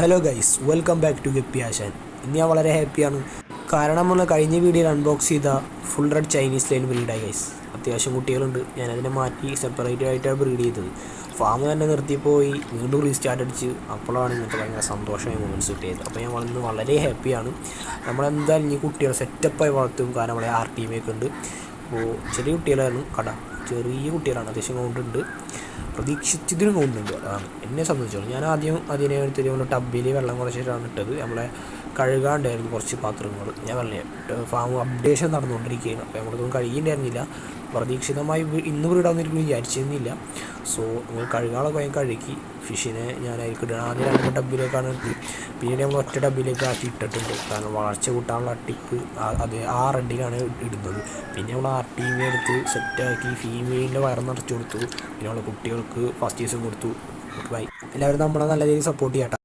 Hello guys welcome back to guppy Aashan ഇന്ന് ഞാൻ വളരെ ഹാപ്പിയാണ് കാരണം നമ്മൾ കഴിഞ്ഞ വീഡിയോയിൽ അൺബോക്സ് ചെയ്ത ഫുൾ റെഡ് ചൈനീസ് ലൈൻ ബ്രീഡായി ഗൈസ് അത്യാവശ്യം കുട്ടികളുണ്ട്. ഞാനതിനെ മാറ്റി സെപ്പറേറ്റ് ആയിട്ടാണ് ബ്രീഡ് ചെയ്തത്. ഫാം തന്നെ നിർത്തിപ്പോയി വീണ്ടും റീസ്റ്റാർട്ട് അടിച്ച്. അപ്പോഴാണ് ഇങ്ങനത്തെ ഭയങ്കര സന്തോഷമായ മൂമെന്റ്സ് കിട്ടിയത്. അപ്പോൾ ഞാൻ വളർന്ന് വളരെ ഹാപ്പിയാണ് നമ്മളെന്തായാലും ഈ കുട്ടികളെ സെറ്റപ്പായി വളർത്തും. കാരണം നമ്മളെ ആർ ടി എമ്മൊക്കെ ഉണ്ട്. അപ്പോൾ ചെറിയ കുട്ടികളായിരുന്നു. കട. ചെറിയ കുട്ടികളാണ്. അത്യാവശ്യം കൗണ്ടുണ്ട് പ്രതീക്ഷിച്ചതിനും തോന്നുന്നുണ്ട്. അതാണ് എന്നെ സംബന്ധിച്ചോളം. ഞാൻ ആദ്യം അതിനെ എടുത്തിട്ട് നമ്മൾ ടബിൽ വെള്ളം കുറച്ചിട്ടാണ് ഇട്ടത്. നമ്മളെ കഴുകാണ്ടായിരുന്നു കുറച്ച് പാത്രങ്ങൾ ഞാൻ പറഞ്ഞു ഫാം അപ്ഡേഷൻ നടന്നുകൊണ്ടിരിക്കുകയാണ്. അപ്പോൾ നമ്മളിതൊന്നും കഴുകിയിട്ടുണ്ടായിരുന്നില്ല. പ്രതീക്ഷിതമായി ഇന്ന് വീടാന്നിരിക്കും വിചാരിച്ചിരുന്നില്ല. സോ നിങ്ങൾ കഴുകാളൊക്കെ ഞാൻ കഴുകി ഫിഷിനെ ഞാൻ അതിലേക്ക് ഇടണം ആദ്യം രണ്ട് ഡബ്ബിലേക്കാണ് ഇട്ടി പിന്നീട് നമ്മൾ ഒറ്റ ഡബ്ബിലേക്ക് ആക്കി ഇട്ടിട്ടുണ്ട്. കാരണം വളർച്ച കൂട്ടാനുള്ള ടിപ്പ് അത് ആ റെഡിലാണ് ഇടുന്നത്. പിന്നെ നമ്മൾ ആ ടീം എടുത്ത് സെറ്റാക്കി ഫീമെയിലിന്റെ വയർ നിറച്ചു കൊടുത്തു. പിന്നെ നമ്മൾ കുട്ടികൾക്ക് ഫസ്റ്റ് ദിവസം കൊടുത്തു. ബൈ. എല്ലാവരും നമ്മളെ നല്ല രീതിയിൽ സപ്പോർട്ട് ചെയ്യാം ട്ടോ.